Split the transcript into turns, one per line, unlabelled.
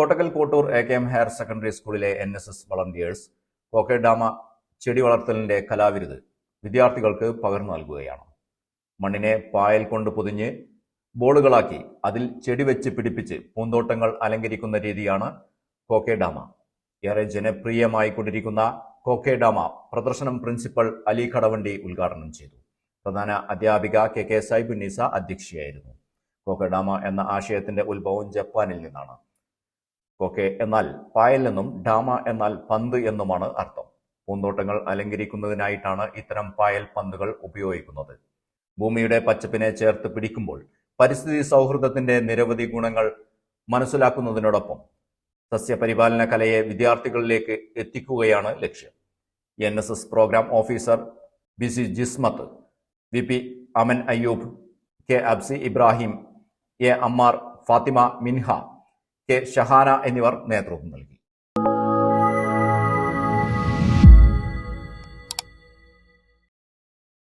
Kottakkal Kottur A K M higher secondary സ്കൂളിലെ N S S volunteers kokedama ചെടി വളർത്തലിന്റെ കലാവിരുത് വിദ്യാർത്ഥികൾക്ക് പകർന്നു നൽകുകയാണ്. മണ്ണിനെ പായൽ കൊണ്ട് പൊതിഞ്ഞ് ബോളുകളാക്കി അതിൽ ചെടി വെച്ച് പിടിപ്പിച്ച് പൂന്തോട്ടങ്ങൾ അലങ്കരിക്കുന്ന രീതിയാണ് കോക്കേഡാമ ഏറെ ജനപ്രിയമായി കൊണ്ടിരിക്കുന്ന കോക്കേഡാമ പ്രദർശനം പ്രിൻസിപ്പൽ അലി ഘടവണ്ടി ഉദ്ഘാടനം ചെയ്തു. പ്രധാന അധ്യാപിക കെ കെ സൈബുന്നീസ അധ്യക്ഷയായിരുന്നു. കോക്കേഡാമ എന്ന ആശയത്തിന്റെ ഉത്ഭവം ജപ്പാനിൽ നിന്നാണ്. കൊക്കെ എന്നാൽ പായൽ എന്നും ഡാമ എന്നാൽ പന്ത് എന്നുമാണ് അർത്ഥം. പൂന്തോട്ടങ്ങൾ അലങ്കരിക്കുന്നതിനായിട്ടാണ് ഇത്തരം പായൽ പന്തുകൾ ഉപയോഗിക്കുന്നത്. ഭൂമിയുടെ പച്ചപ്പിനെ ചേർത്ത് പിടിക്കുമ്പോൾ പരിസ്ഥിതി സൗഹൃദത്തിന്റെ നിരവധി ഗുണങ്ങൾ മനസ്സിലാക്കുന്നതിനോടൊപ്പം സസ്യപരിപാലന കലയെ വിദ്യാർത്ഥികളിലേക്ക് എത്തിക്കുകയാണ് ലക്ഷ്യം. N S S program officer B C Jismath V P Aman Ayyoob K Absi Ibrahim A Ammar Fathima Minha K Shahana എന്നിവർ നേതൃത്വം നൽകി.